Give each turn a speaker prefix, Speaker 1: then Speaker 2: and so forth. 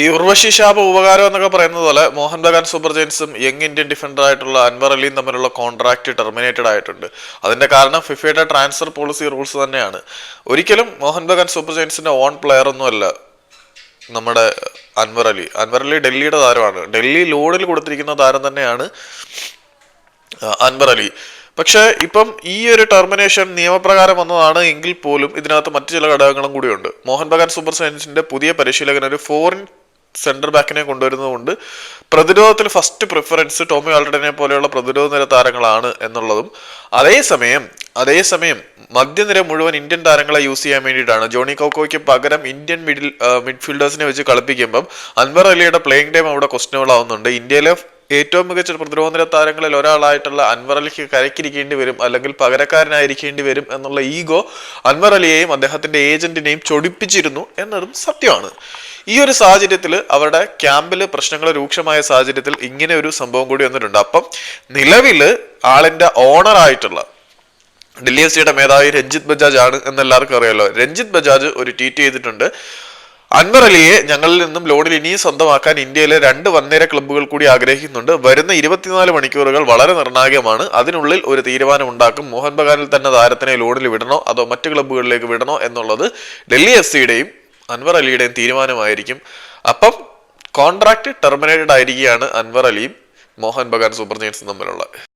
Speaker 1: ഈ ഉർവശി ശാപ ഉപകാരം എന്നൊക്കെ പറയുന്നത് പോലെ മോഹൻ ബഗാൻ സൂപ്പർ ജയൻസും യങ് ഇന്ത്യൻ ഡിഫൻഡർ ആയിട്ടുള്ള അൻവർ അലിയും തമ്മിലുള്ള കോൺട്രാക്ട് ടെർമിനേറ്റഡ് ആയിട്ടുണ്ട്. അതിന്റെ കാരണം ഫിഫയുടെ ട്രാൻസ്ഫർ പോളിസി റൂൾസ് തന്നെയാണ്. ഒരിക്കലും മോഹൻ ബഗാൻ സൂപ്പർ ജയൻസിന്റെ ഓൺ പ്ലെയർ ഒന്നുമല്ല നമ്മുടെ അൻവർ അലി. അൻവർ അലി ഡൽഹിയുടെ താരമാണ്. ഡൽഹി ലോണിൽ കൊടുത്തിരിക്കുന്ന താരം തന്നെയാണ് അൻവർ അലി. പക്ഷേ ഇപ്പം ഈ ഒരു ടെർമിനേഷൻ നിയമപ്രകാരം വന്നതാണ് എങ്കിൽ പോലും ഇതിനകത്ത് മറ്റു ചില ഘടകങ്ങളും കൂടിയുണ്ട്. മോഹൻ ബഗാൻ സൂപ്പർ സയൻസിന്റെ പുതിയ പരിശീലകൻ ഒരു ഫോറിൻ സെന്റർ ബാക്കിനെ കൊണ്ടുവരുന്നതുകൊണ്ട് പ്രതിരോധത്തിൽ ഫസ്റ്റ് പ്രിഫറൻസ് ടോമി ആൾഡനെ പോലെയുള്ള പ്രതിരോധ നിര താരങ്ങളാണ് എന്നുള്ളതും. അതേസമയം അതേസമയം മധ്യനിര മുഴുവൻ ഇന്ത്യൻ താരങ്ങളെ യൂസ് ചെയ്യാൻ വേണ്ടിയിട്ടാണ്. ജോണി കോക്കോയ്ക്ക് പകരം ഇന്ത്യൻ മിഡിൽ മിഡ്ഫീൽഡേഴ്സിനെ വെച്ച് കളിപ്പിക്കുമ്പം അൻവർ അലിയുടെ പ്ലേയിങ് ടൈം അവിടെ ക്വസ്റ്റനബിൾ ആവുന്നുണ്ട്. ഇന്ത്യയിലെ ഏറ്റവും മികച്ച പ്രതിരോധ താരങ്ങളിൽ ഒരാളായിട്ടുള്ള അൻവർ അലിക്ക് കരക്കിരിക്കേണ്ടി വരും അല്ലെങ്കിൽ പകരക്കാരനായിരിക്കേണ്ടി വരും എന്നുള്ള ഈഗോ അൻവർ അലിയെയും അദ്ദേഹത്തിന്റെ ഏജന്റിനെയും ചൊടിപ്പിച്ചിരുന്നു എന്നതും സത്യമാണ്. ഈ ഒരു സാഹചര്യത്തിൽ അവരുടെ ക്യാമ്പിൽ പ്രശ്നങ്ങൾ രൂക്ഷമായ സാഹചര്യത്തിൽ ഇങ്ങനെ ഒരു സംഭവം കൂടി വന്നിട്ടുണ്ട്. അപ്പം നിലവിൽ ആളിന്റെ ഓണറായിട്ടുള്ള ഡൽഹി എഫ് സിയുടെ മേധാവി രഞ്ജിത്ത് ബജാജ് ആണ് എന്ന് എല്ലാവർക്കും അറിയാലോ. രഞ്ജിത്ത് ബജാജ് ഒരു ട്വീറ്റ് ചെയ്തിട്ടുണ്ട്. അൻവർ അലിയെ ഞങ്ങളിൽ നിന്നും ലോണിൽ ഇനിയും സ്വന്തമാക്കാൻ ഇന്ത്യയിലെ രണ്ട് വൻനിര ക്ലബ്ബുകൾ കൂടി ആഗ്രഹിക്കുന്നുണ്ട്. വരുന്ന ഇരുപത്തിനാല് മണിക്കൂറുകൾ വളരെ നിർണായകമാണ്. അതിനുള്ളിൽ ഒരു തീരുമാനം ഉണ്ടാക്കും മോഹൻ ബഗാനിൽ തന്നെ താരത്തിനെ ലോണിൽ വിടണോ അതോ മറ്റു ക്ലബ്ബുകളിലേക്ക് വിടണോ എന്നുള്ളത് ഡൽഹി എഫ് സിയുടെയും അൻവർ അലിയുടെയും തീരുമാനമായിരിക്കും. അപ്പം കോൺട്രാക്ട് ടെർമിനേറ്റഡ് ആയിരിക്കുകയാണ് അൻവർ അലിയും മോഹൻ ബഗാൻ സൂപ്പർ ജയൻസും തമ്മിലുള്ള